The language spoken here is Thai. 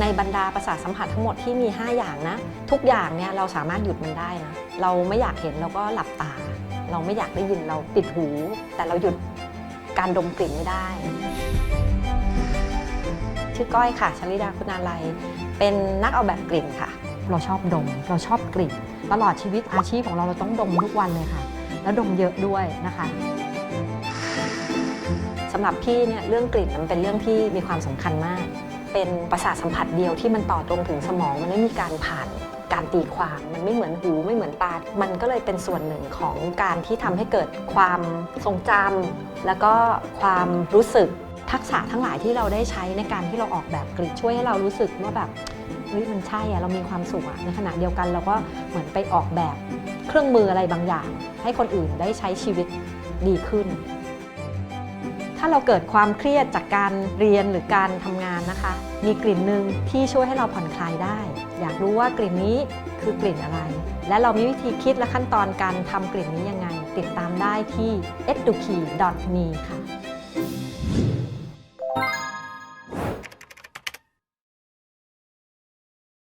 ในบรรดาประสาทสัมผัสทั้งหมดที่มี 5 อย่างนะ ทุกอย่างเนี่ยเราสามารถหยุดมันได้นะ เราไม่อยากเห็นเราก็หลับตา เราไม่อยากได้ยินเราปิดหู แต่เราหยุดการดมกลิ่นไม่ได้ ชื่อก้อยค่ะชลิดาคุณาลัย เป็นนักออกแบบกลิ่นค่ะ เราชอบดม เราชอบกลิ่น ตลอดชีวิตอาชีพของเราเราต้องดมทุกวันเลยค่ะ แล้วดมเยอะด้วยนะคะสำหรับพี่เนี่ยเรื่องกลิ่นมันเป็นเรื่องที่มีความสำคัญมาก เป็นประสาทสัมผัสเดียวที่มันต่อตรงถึงสมองมันไม่มีการผ่านการตีความมันไม่เหมือนหูไม่เหมือนตา มันก็เลยเป็นส่วนหนึ่งของการที่ทำให้เกิดความทรงจำแล้วก็ความรู้สึกทักษะทั้งหลายที่เราได้ใช้ในการที่เราออกแบบกลิ่นช่วยให้เรารู้สึกว่าแบบเฮ้ยมันใช่อะเรามีความสุขอะในขณะเดียวกันเราก็เหมือนไปออกแบบเครื่องมืออะไรบางอย่าง ให้คนอื่นได้ใช้ชีวิตดีขึ้น ถ้าเราเกิดความเครียดจากการเรียนหรือการทำงานนะคะ มีกลิ่นหนึ่งที่ช่วยให้เราผ่อนคลายได้ อยากรู้ว่ากลิ่นนี้คือกลิ่นอะไร และเรามีวิธีคิดและขั้นตอนการทำกลิ่นนี้ยังไง ติดตามได้ที่ eduki.me ค่ะ